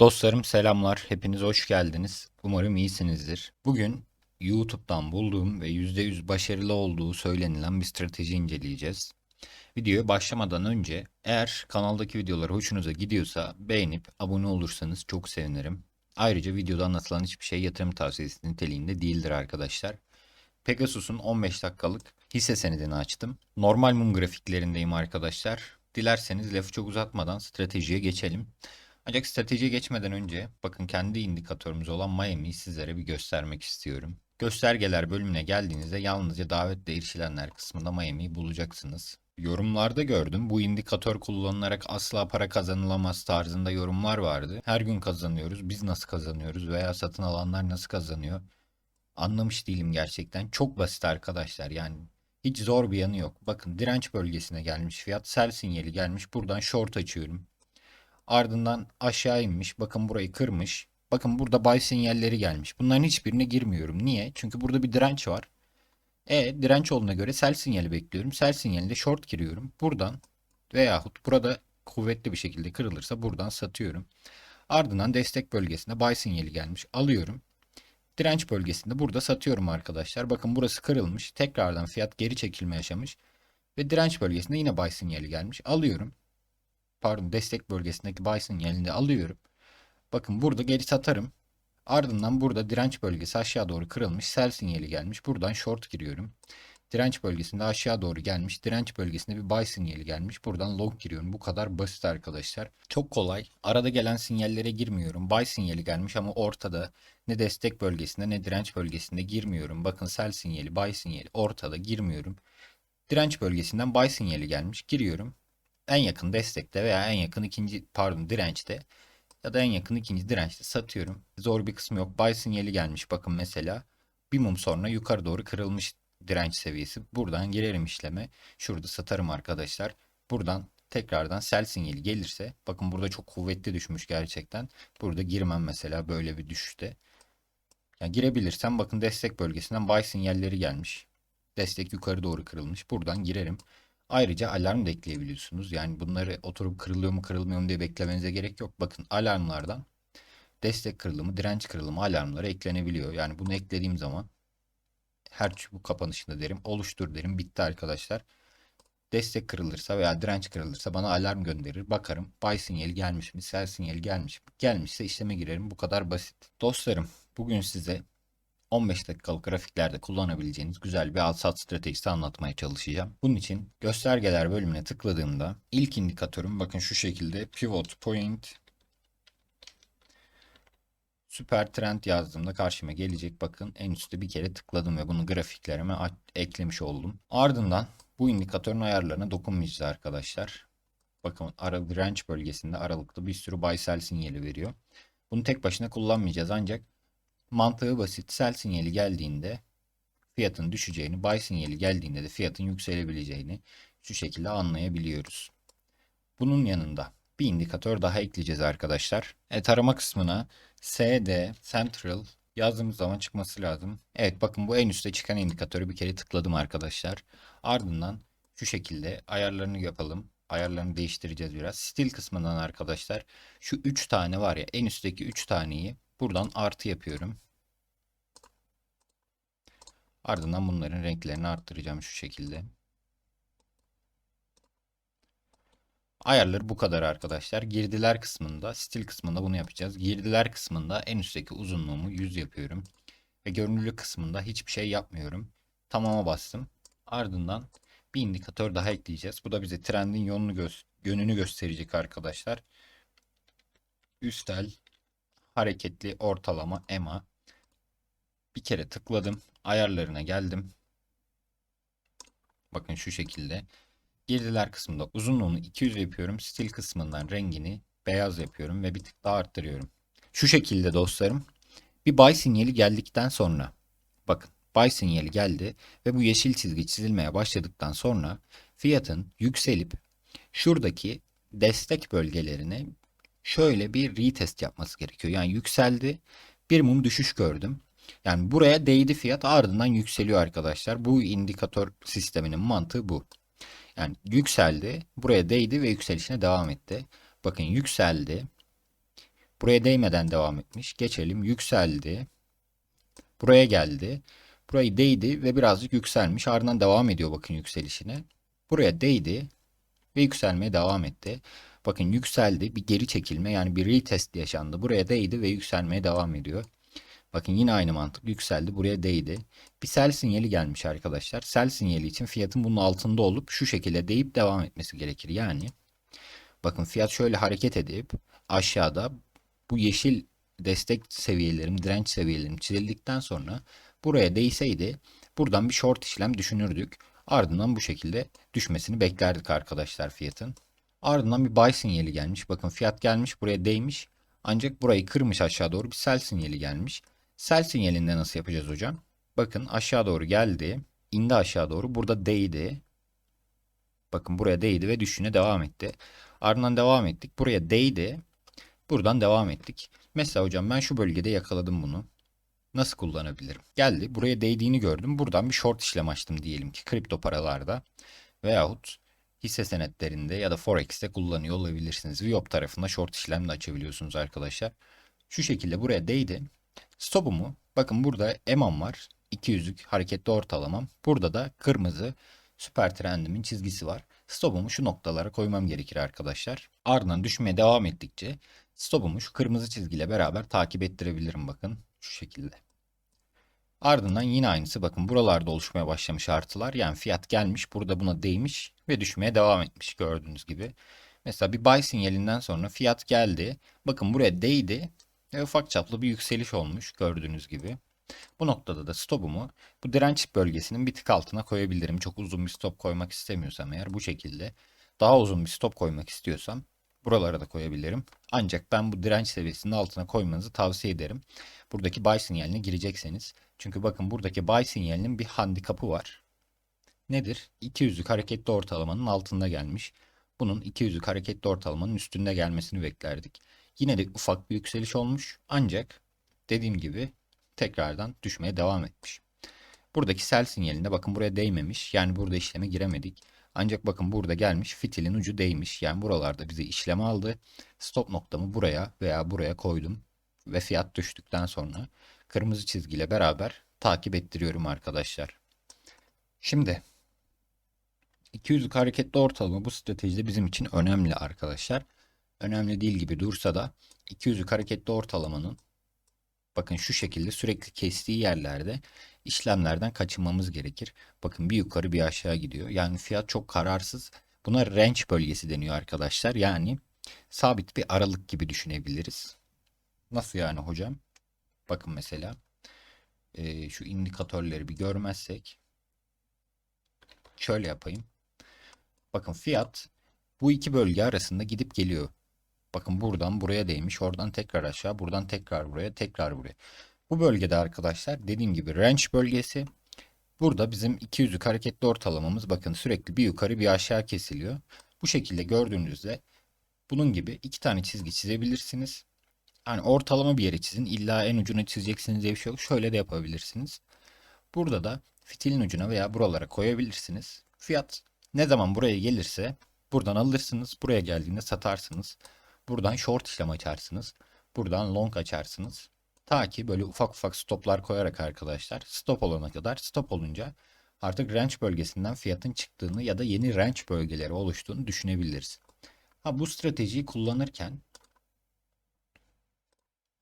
Dostlarım selamlar. Hepiniz hoş geldiniz. Umarım iyisinizdir. Bugün YouTube'dan bulduğum ve %100 başarılı olduğu söylenilen bir strateji inceleyeceğiz. Videoya başlamadan önce eğer kanaldaki videolar hoşunuza gidiyorsa beğenip abone olursanız çok sevinirim. Ayrıca videoda anlatılan hiçbir şey yatırım tavsiyesi niteliğinde değildir arkadaşlar. Pegasus'un 15 dakikalık hisse senedini açtım. Normal mum grafiklerindeyim arkadaşlar. Dilerseniz lafı çok uzatmadan stratejiye geçelim. Ancak stratejiye geçmeden önce bakın kendi indikatörümüz olan Miami'yi sizlere bir göstermek istiyorum. Göstergeler bölümüne geldiğinizde yalnızca davetle erişilenler kısmında Miami'yi bulacaksınız. Yorumlarda gördüm bu indikatör kullanılarak asla para kazanılamaz tarzında yorumlar vardı. Her gün kazanıyoruz biz nasıl kazanıyoruz veya satın alanlar nasıl kazanıyor anlamış değilim gerçekten. Çok basit arkadaşlar yani hiç zor bir yanı yok. Bakın direnç bölgesine gelmiş fiyat sell sinyali gelmiş buradan short açıyorum. Ardından aşağı inmiş. Bakın burayı kırmış. Bakın burada buy sinyalleri gelmiş. Bunların hiçbirine girmiyorum. Niye? Çünkü burada bir direnç var. E direnç olduğuna göre sell sinyali bekliyorum. Sell sinyalinde short giriyorum. Buradan veyahut burada kuvvetli bir şekilde kırılırsa buradan satıyorum. Ardından destek bölgesinde buy sinyali gelmiş. Alıyorum. Direnç bölgesinde burada satıyorum arkadaşlar. Bakın burası kırılmış. Tekrardan fiyat geri çekilme yaşamış. Ve direnç bölgesinde yine buy sinyali gelmiş. Alıyorum pardon destek bölgesindeki buy sinyalini alıyorum. Bakın burada geri satarım. Ardından burada direnç bölgesi aşağı doğru kırılmış. Sell sinyali gelmiş. Buradan short giriyorum. Direnç bölgesinde aşağı doğru gelmiş. Direnç bölgesinde bir buy sinyali gelmiş. Buradan long giriyorum. Bu kadar basit arkadaşlar. Çok kolay. Arada gelen sinyallere girmiyorum. Buy sinyali gelmiş ama ortada ne destek bölgesinde ne direnç bölgesinde girmiyorum. Bakın sell sinyali, buy sinyali ortada girmiyorum. Direnç bölgesinden buy sinyali gelmiş. Giriyorum en yakın destekte veya en yakın ikinci pardon dirençte ya da en yakın ikinci dirençte satıyorum. Zor bir kısmı yok. Buy sinyali gelmiş bakın mesela. Bir mum sonra yukarı doğru kırılmış direnç seviyesi. Buradan girerim işleme. Şurada satarım arkadaşlar. Buradan tekrardan sell sinyali gelirse bakın burada çok kuvvetli düşmüş gerçekten. Burada girmem mesela böyle bir düşüşte. Yani girebilirsem bakın destek bölgesinden buy sinyalleri gelmiş. Destek yukarı doğru kırılmış. Buradan girerim. Ayrıca alarm da ekleyebiliyorsunuz. Yani bunları oturup kırılıyor mu kırılmıyor mu diye beklemenize gerek yok. Bakın alarmlardan destek kırılımı, direnç kırılımı alarmları eklenebiliyor. Yani bunu eklediğim zaman her bu kapanışında derim oluştur derim bitti arkadaşlar. Destek kırılırsa veya direnç kırılırsa bana alarm gönderir. Bakarım buy sinyali gelmiş mi, sell sinyali gelmiş mi? Gelmişse işleme girerim. Bu kadar basit. Dostlarım bugün size 15 dakikalık grafiklerde kullanabileceğiniz güzel bir al sat stratejisi anlatmaya çalışacağım. Bunun için göstergeler bölümüne tıkladığımda ilk indikatörüm bakın şu şekilde pivot point süper trend yazdığımda karşıma gelecek. Bakın en üstte bir kere tıkladım ve bunu grafiklerime eklemiş oldum. Ardından bu indikatörün ayarlarına dokunmayacağız arkadaşlar. Bakın ara direnç bölgesinde aralıklı bir sürü buy sell sinyali veriyor. Bunu tek başına kullanmayacağız ancak Mantığı basit. Sell sinyali geldiğinde fiyatın düşeceğini, buy sinyali geldiğinde de fiyatın yükselebileceğini şu şekilde anlayabiliyoruz. Bunun yanında bir indikatör daha ekleyeceğiz arkadaşlar. Evet arama kısmına SD Central yazdığımız zaman çıkması lazım. Evet bakın bu en üstte çıkan indikatörü bir kere tıkladım arkadaşlar. Ardından şu şekilde ayarlarını yapalım. Ayarlarını değiştireceğiz biraz. Stil kısmından arkadaşlar şu 3 tane var ya en üstteki 3 taneyi Buradan artı yapıyorum. Ardından bunların renklerini arttıracağım şu şekilde. Ayarları bu kadar arkadaşlar. Girdiler kısmında, stil kısmında bunu yapacağız. Girdiler kısmında en üstteki uzunluğumu 100 yapıyorum. Ve görünürlük kısmında hiçbir şey yapmıyorum. Tamama bastım. Ardından bir indikatör daha ekleyeceğiz. Bu da bize trendin yönünü, yönünü gösterecek arkadaşlar. Üstel hareketli ortalama EMA. Bir kere tıkladım. Ayarlarına geldim. Bakın şu şekilde. Girdiler kısmında uzunluğunu 200 yapıyorum. Stil kısmından rengini beyaz yapıyorum ve bir tık daha arttırıyorum. Şu şekilde dostlarım. Bir buy sinyali geldikten sonra bakın buy sinyali geldi ve bu yeşil çizgi çizilmeye başladıktan sonra fiyatın yükselip şuradaki destek bölgelerine şöyle bir retest yapması gerekiyor. Yani yükseldi. Bir mum düşüş gördüm. Yani buraya değdi fiyat ardından yükseliyor arkadaşlar. Bu indikatör sisteminin mantığı bu. Yani yükseldi. Buraya değdi ve yükselişine devam etti. Bakın yükseldi. Buraya değmeden devam etmiş. Geçelim. Yükseldi. Buraya geldi. Burayı değdi ve birazcık yükselmiş. Ardından devam ediyor bakın yükselişine. Buraya değdi ve yükselmeye devam etti. Bakın yükseldi. Bir geri çekilme yani bir retest yaşandı. Buraya değdi ve yükselmeye devam ediyor. Bakın yine aynı mantık yükseldi. Buraya değdi. Bir sell sinyali gelmiş arkadaşlar. Sell sinyali için fiyatın bunun altında olup şu şekilde deyip devam etmesi gerekir. Yani bakın fiyat şöyle hareket edip aşağıda bu yeşil destek seviyelerim, direnç seviyelerim çizildikten sonra buraya değseydi buradan bir short işlem düşünürdük. Ardından bu şekilde düşmesini beklerdik arkadaşlar fiyatın. Ardından bir buy sinyali gelmiş. Bakın fiyat gelmiş buraya değmiş. Ancak burayı kırmış aşağı doğru bir sell sinyali gelmiş. Sell sinyalinde nasıl yapacağız hocam? Bakın aşağı doğru geldi. indi aşağı doğru. Burada değdi. Bakın buraya değdi ve düşüşüne devam etti. Ardından devam ettik. Buraya değdi. Buradan devam ettik. Mesela hocam ben şu bölgede yakaladım bunu. Nasıl kullanabilirim? Geldi. Buraya değdiğini gördüm. Buradan bir short işlem açtım diyelim ki kripto paralarda veyahut hisse senetlerinde ya da Forex'te kullanıyor olabilirsiniz. Viyop tarafında short işlem de açabiliyorsunuz arkadaşlar. Şu şekilde buraya değdi. Stopumu bakın burada EMAM var. 200'lük hareketli ortalamam. Burada da kırmızı süper trendimin çizgisi var. Stopumu şu noktalara koymam gerekir arkadaşlar. Ardından düşmeye devam ettikçe stopumu şu kırmızı çizgiyle beraber takip ettirebilirim bakın. Şu şekilde. Ardından yine aynısı bakın buralarda oluşmaya başlamış artılar. Yani fiyat gelmiş burada buna değmiş ve düşmeye devam etmiş gördüğünüz gibi. Mesela bir buy sinyalinden sonra fiyat geldi. Bakın buraya değdi ve ufak çaplı bir yükseliş olmuş gördüğünüz gibi. Bu noktada da stopumu bu direnç bölgesinin bir tık altına koyabilirim. Çok uzun bir stop koymak istemiyorsam eğer bu şekilde. Daha uzun bir stop koymak istiyorsam buralara da koyabilirim. Ancak ben bu direnç seviyesinin altına koymanızı tavsiye ederim. Buradaki buy sinyaline girecekseniz. Çünkü bakın buradaki buy sinyalinin bir handikapı var. Nedir? 200'lük hareketli ortalamanın altında gelmiş. Bunun 200'lük hareketli ortalamanın üstünde gelmesini beklerdik. Yine de ufak bir yükseliş olmuş. Ancak dediğim gibi tekrardan düşmeye devam etmiş. Buradaki sell sinyalinde bakın buraya değmemiş. Yani burada işleme giremedik. Ancak bakın burada gelmiş fitilin ucu değmiş. Yani buralarda bize işlem aldı. Stop noktamı buraya veya buraya koydum. Ve fiyat düştükten sonra kırmızı çizgiyle beraber takip ettiriyorum arkadaşlar. Şimdi 200'lük hareketli ortalama bu stratejide bizim için önemli arkadaşlar. Önemli değil gibi dursa da 200'lük hareketli ortalamanın bakın şu şekilde sürekli kestiği yerlerde işlemlerden kaçınmamız gerekir. Bakın bir yukarı bir aşağı gidiyor. Yani fiyat çok kararsız. Buna range bölgesi deniyor arkadaşlar. Yani sabit bir aralık gibi düşünebiliriz. Nasıl yani hocam? Bakın mesela şu indikatörleri bir görmezsek şöyle yapayım. Bakın fiyat bu iki bölge arasında gidip geliyor. Bakın buradan buraya değmiş. Oradan tekrar aşağı. Buradan tekrar buraya. Tekrar buraya. Bu bölgede arkadaşlar dediğim gibi range bölgesi. Burada bizim 200'lük hareketli ortalamamız bakın sürekli bir yukarı bir aşağı kesiliyor. Bu şekilde gördüğünüzde bunun gibi iki tane çizgi çizebilirsiniz. Hani ortalama bir yere çizin. İlla en ucuna çizeceksiniz diye bir şey yok. Şöyle de yapabilirsiniz. Burada da fitilin ucuna veya buralara koyabilirsiniz. Fiyat ne zaman buraya gelirse buradan alırsınız. Buraya geldiğinde satarsınız. Buradan short işlem açarsınız. Buradan long açarsınız. Ta ki böyle ufak ufak stoplar koyarak arkadaşlar stop olana kadar stop olunca artık range bölgesinden fiyatın çıktığını ya da yeni range bölgeleri oluştuğunu düşünebiliriz. Ha bu stratejiyi kullanırken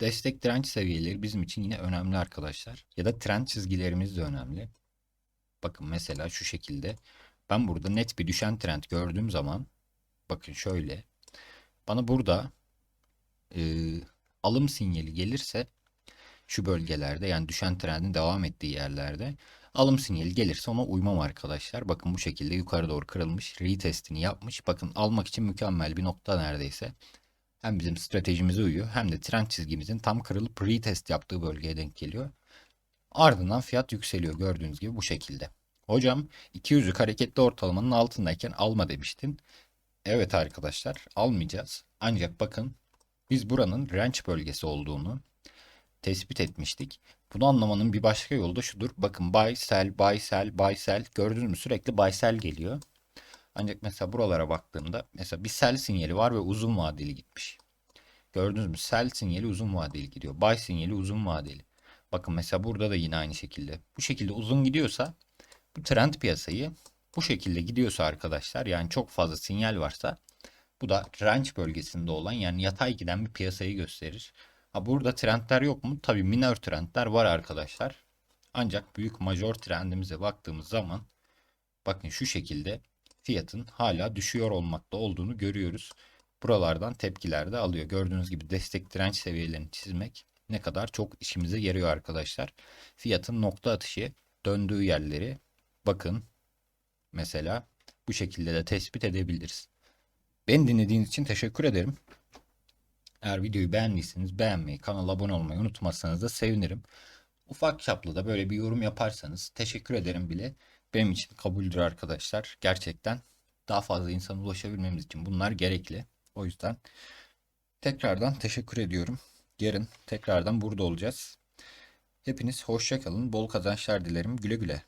destek direnç seviyeleri bizim için yine önemli arkadaşlar. Ya da trend çizgilerimiz de önemli. Bakın mesela şu şekilde ben burada net bir düşen trend gördüğüm zaman bakın şöyle bana burada e, alım sinyali gelirse şu bölgelerde yani düşen trendin devam ettiği yerlerde alım sinyali gelirse ona uymam arkadaşlar. Bakın bu şekilde yukarı doğru kırılmış retestini yapmış. Bakın almak için mükemmel bir nokta neredeyse. Hem bizim stratejimize uyuyor hem de trend çizgimizin tam kırılıp retest yaptığı bölgeye denk geliyor. Ardından fiyat yükseliyor gördüğünüz gibi bu şekilde. Hocam 200'lük hareketli ortalamanın altındayken alma demiştin. Evet arkadaşlar almayacağız. Ancak bakın biz buranın range bölgesi olduğunu tespit etmiştik. Bunu anlamanın bir başka yolu da şudur. Bakın buy sell buy sell buy sell gördünüz mü sürekli buy sell geliyor. Ancak mesela buralara baktığımda mesela bir sell sinyali var ve uzun vadeli gitmiş. Gördünüz mü? Sell sinyali uzun vadeli gidiyor. Buy sinyali uzun vadeli. Bakın mesela burada da yine aynı şekilde. Bu şekilde uzun gidiyorsa bu trend piyasayı bu şekilde gidiyorsa arkadaşlar yani çok fazla sinyal varsa bu da range bölgesinde olan yani yatay giden bir piyasayı gösterir. Ha burada trendler yok mu? Tabii minor trendler var arkadaşlar. Ancak büyük major trendimize baktığımız zaman bakın şu şekilde fiyatın hala düşüyor olmakta olduğunu görüyoruz. Buralardan tepkiler de alıyor. Gördüğünüz gibi destek direnç seviyelerini çizmek ne kadar çok işimize yarıyor arkadaşlar. Fiyatın nokta atışı döndüğü yerleri bakın mesela bu şekilde de tespit edebiliriz. Beni dinlediğiniz için teşekkür ederim. Eğer videoyu beğendiyseniz beğenmeyi, kanala abone olmayı unutmazsanız da sevinirim. Ufak çaplı da böyle bir yorum yaparsanız teşekkür ederim bile. Benim için kabuldür arkadaşlar. Gerçekten daha fazla insana ulaşabilmemiz için bunlar gerekli. O yüzden tekrardan teşekkür ediyorum. Yarın tekrardan burada olacağız. Hepiniz hoşça kalın. Bol kazançlar dilerim. Güle güle.